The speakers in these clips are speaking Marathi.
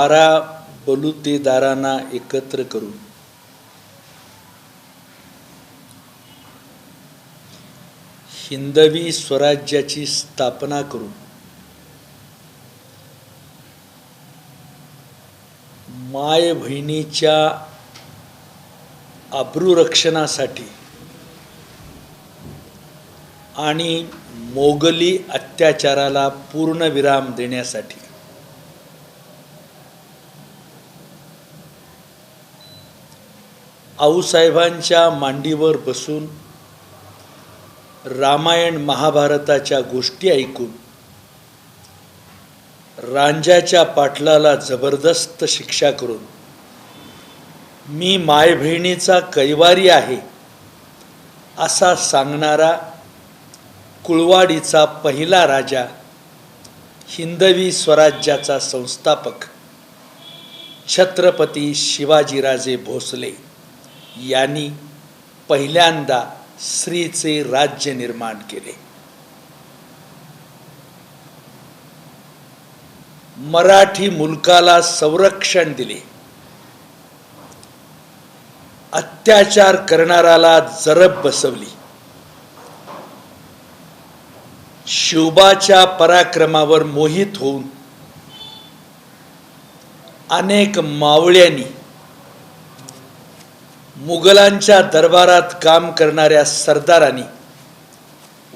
बारा बलुतेदारांना एकत्र करून. हिंदवी स्वराज्याची स्थापना करून. माय बहिणीच्या अब्रुरक्षणासाठी आणि मोगली अत्याचाराला पूर्ण विराम देण्यासाठी. आऊसाहेबांच्या मांडीवर बसून रामायण महाभारताच्या गोष्टी ऐकून रांजाच्या पाटलाला जबरदस्त शिक्षा करून मी माय बहिणीचा कैवारी आहे असा सांगणारा कुळवाडीचा पहिला राजा हिंदवी स्वराज्याचा संस्थापक छत्रपती शिवाजीराजे भोसले. यांनी पहिल्यांदा स्त्रीचे राज्य निर्माण केले. मराठी मुलकाला संरक्षण दिले. अत्याचार करणाराला जरब बसवली. शिवबाच्या पराक्रमावर मोहित होऊन अनेक मावळ्यांनी मुघलांच्या दरबारात काम करणाऱ्या सरदारांनी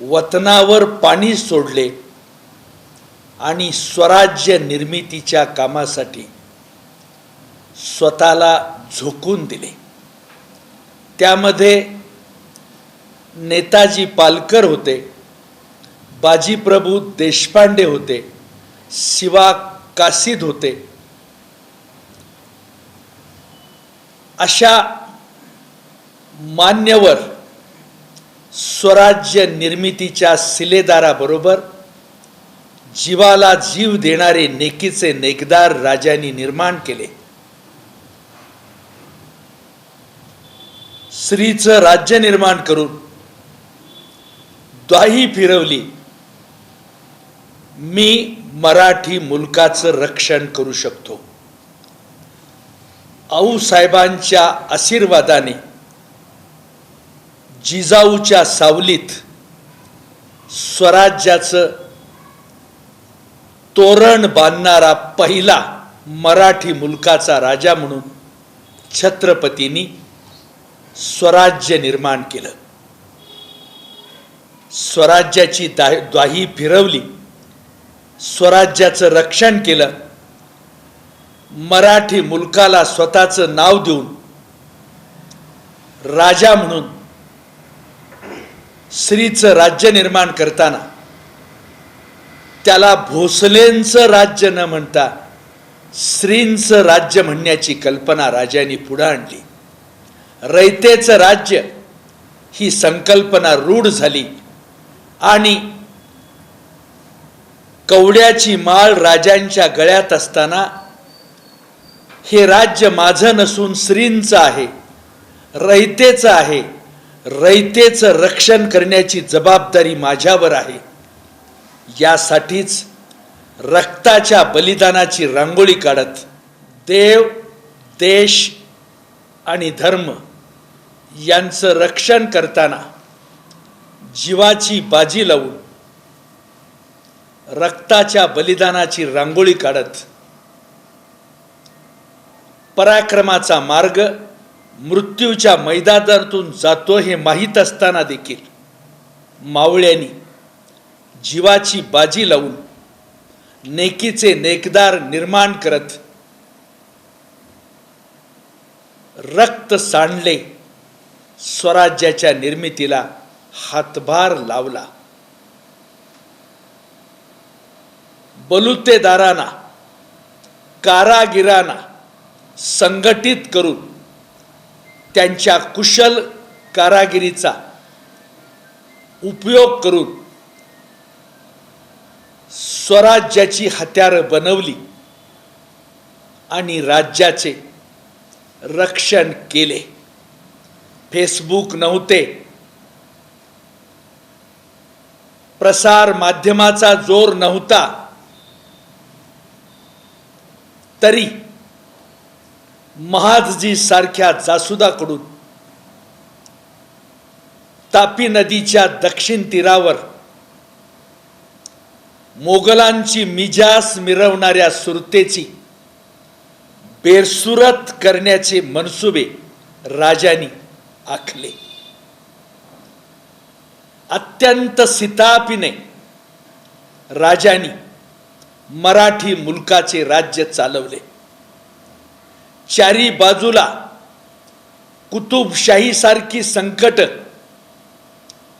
वतनावर पाणी सोडले आणि स्वराज्य निर्मितीच्या कामासाठी स्वतःला झोकून दिले. त्यामध्ये नेताजी पालकर होते बाजीप्रभू देशपांडे होते शिवा कासिद होते. अशा मान्यवर स्वराज्य निर्मितीच्या सिलेदाराबरोबर जीवाला जीव देणारे नेकीचे नेकदार राजांनी निर्माण केले. स्त्रीचं राज्य निर्माण करून द्वाही फिरवली. मी मराठी मुलकाचं रक्षण करू शकतो. आऊसाहेबांच्या आशीर्वादाने जिजाऊच्या सावलीत स्वराज्याचं तोरण बांधणारा पहिला मराठी मुलकाचा राजा म्हणून छत्रपतींनी स्वराज्य निर्माण केलं. स्वराज्याची दा द्वाही फिरवली. स्वराज्याचं रक्षण केलं. मराठी मुलकाला स्वतःचं नाव देऊन राजा म्हणून स्त्रीचं राज्य निर्माण करताना त्याला भोसलेंचं राज्य न म्हणता स्त्रींचं राज्य म्हणण्याची कल्पना राजांनी पुढं आणली. रयतेचं राज्य ही संकल्पना रूढ झाली आणि कवड्याची माळ राजांच्या गळ्यात असताना हे राज्य माझं नसून स्त्रींचं आहे रयतेचं आहे रयतेचं रक्षण करण्याची जबाबदारी माझ्यावर आहे. यासाठीच रक्ताच्या बलिदानाची रांगोळी काढत देव देश आणि धर्म यांचं रक्षण करताना जीवाची बाजी लावून रक्ताच्या बलिदानाची रांगोळी काढत पराक्रमाचा मार्ग मृत्यूच्या मैदानातून जातो हे माहीत असताना देखील मावळ्यांनी जीवाची बाजी लावून नेकीचे नेकदार निर्माण करत रक्त सांडले स्वराज्याच्या निर्मितीला हातभार लावला. बलुतेदारांना कारागिरांना संघटित करून त्यांच्या कुशल कारागिरीचा उपयोग करून स्वराज्याची हत्यारं बनवली आणि राज्याचे रक्षण केले. फेसबुक नव्हते. प्रसार माध्यमाचा जोर नव्हता. तरी महादजी सारख्या जासुदाकडून तापी नदीच्या दक्षिण तीरावर मोगलांची मिजास मिरवणाऱ्या सुरतेची बेरसुरत करण्याचे मनसुबे राजांनी आखले. अत्यंत सितापीने राजांनी मराठी मुलकाचे राज्य चालवले. चारी बाजूला कुतुबशाहीसारखी संकट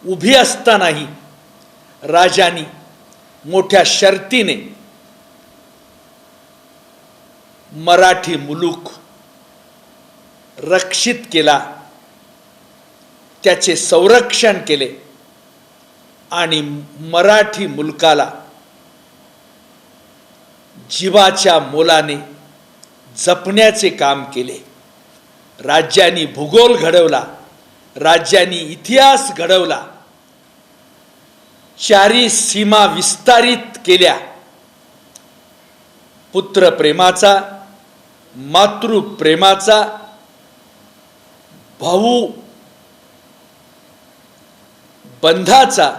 उभी असतानाही राजानी मोठ्या शर्तीने मराठी मुलूक रक्षित केला त्याचे संरक्षण केले आणि मराठी मुलकाला जीवाच्या मोलाने जपण्याचे काम केले. राज्यांनी भूगोल घडवला राज्यांनी इतिहास घडवला. चारी सीमा विस्तारित केल्या. पुत्रप्रेमाचा मातृप्रेमाचा भाऊ बंधाचा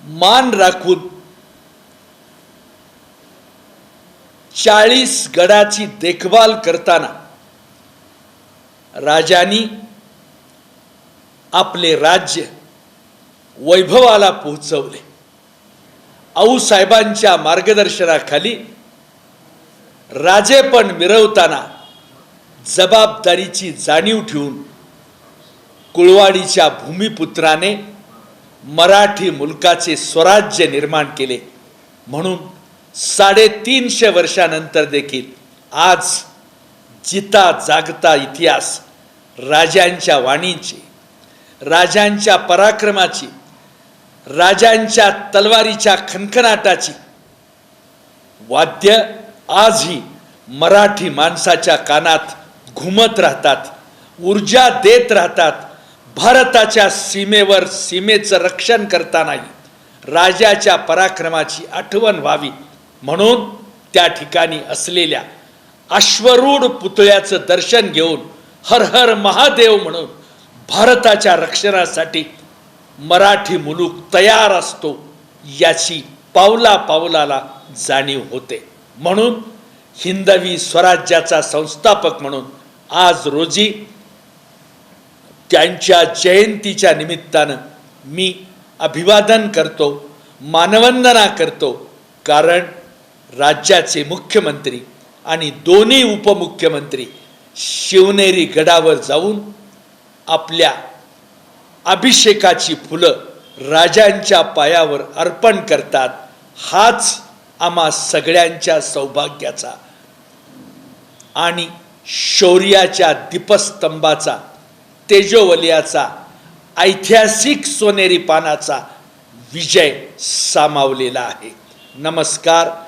मान राखून चाळीस गडाची देखभाल करताना राजानी आपले राज्य वैभवाला पोहोचवले. आऊसाहेबांच्या मार्गदर्शनाखाली राजेपण मिरवताना जबाबदारीची जाणीव ठेवून कुळवाडीच्या भूमिपुत्राने मराठी मुलकाचे स्वराज्य निर्माण केले म्हणून साडेतीनशे वर्षानंतर देखील आज जिता जागता इतिहास राजांच्या वाणीची राजांच्या पराक्रमाची राजांच्या तलवारीच्या खनखनाटाची वाद्य आजही मराठी माणसाच्या कानात घुमत राहतात ऊर्जा देत राहतात भारताच्या सीमेवर सीमेचं रक्षण करतानाही राजाच्या पराक्रमाची आठवण व्हावी. म्हणून त्या ठिकाणी असलेल्या अश्वरूढ पुतळ्याचं दर्शन घेऊन हर हर महादेव म्हणून भारताच्या रक्षणासाठी मराठी मुलूक तयार असतो याची पावला पावलाला जाणीव होते. म्हणून हिंदवी स्वराज्याचा संस्थापक म्हणून आज रोजी त्यांच्या जयंतीच्या निमित्तानं मी अभिवादन करतो मानवंदना करतो कारण राज्याचे मुख्यमंत्री आणि दोन्ही उपमुख्यमंत्री शिवनेरी गडावर जाऊन आपल्या अभिषेकाची फुलं राजांच्या पायावर अर्पण करतात. हाच आम्हा सगळ्यांच्या सौभाग्याचा आणि शौर्याच्या दीपस्तंभाचा तेजोवलियाचा ऐतिहासिक सोनेरी पानाचा विजय सामावलेला आहे. नमस्कार.